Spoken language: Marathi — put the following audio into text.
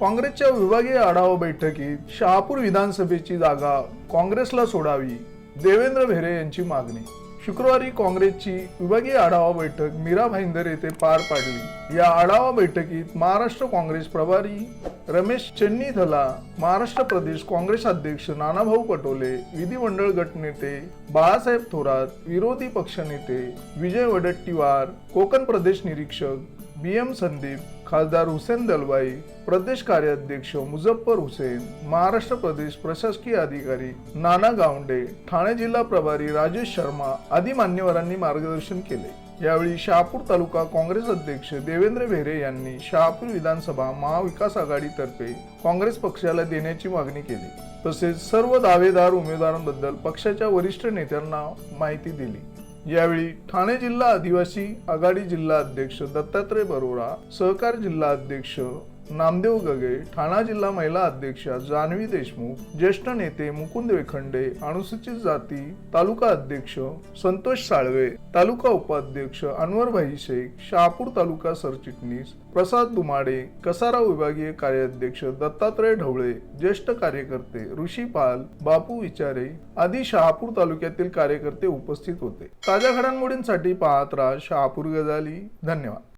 काँग्रेसच्या विभागीय आढावा बैठकीत शहापूर विधानसभेची जागा काँग्रेसला सोडावी देवेंद्र भेरे यांची मागणी. शुक्रवारी काँग्रेसची विभागीय आढावा बैठक मीरा भाईंदर येथे पार पाडली. या आढावा बैठकीत महाराष्ट्र काँग्रेस प्रभारी रमेश चन्नीथला महाराष्ट्र प्रदेश काँग्रेस अध्यक्ष नानाभाऊ पटोले विधिमंडळ गटनेते बाळासाहेब थोरात विरोधी पक्षनेते विजय वडट्टीवार कोकण प्रदेश निरीक्षक बी एम संदीप खासदार हुसेन दलवाई प्रदेश कार्याध्यक्ष मुझफ्फर हुसेन महाराष्ट्र प्रदेश प्रशासकीय अधिकारी नाना गावंडे ठाणे जिल्हा प्रभारी राजेश शर्मा आदी मान्यवरांनी मार्गदर्शन केले. यावेळी शहापूर तालुका काँग्रेस अध्यक्ष देवेंद्र भेरे यांनी शहापूर विधानसभा महाविकास आघाडीतर्फे काँग्रेस पक्षाला देण्याची मागणी केली. तसेच सर्व दावेदार उमेदवारांबद्दल पक्षाच्या वरिष्ठ नेत्यांना माहिती दिली. यावेळी ठाणे जिल्हा आदिवासी आघाडी जिल्हा अध्यक्ष दत्तात्रय बरोरा सहकार जिल्हा अध्यक्ष नामदेव गगे ठाणा जिल्हा महिला अध्यक्षा जान्हवी देशमुख ज्येष्ठ नेते मुकुंद वेखंडे अनुसूचित जाती तालुका अध्यक्ष संतोष साळवे तालुका उपाध्यक्ष अनवरभाई शेख शहापूर तालुका सरचिटणीस प्रसाद दुमाडे कसारा विभागीय कार्याध्यक्ष दत्तात्रय ढवळे ज्येष्ठ कार्यकर्ते ऋषी पाल बापू विचारे आदी शहापूर तालुक्यातील कार्यकर्ते उपस्थित होते. ताज्या घडामोडींसाठी पाहत राहा शहापूर गजाली. धन्यवाद.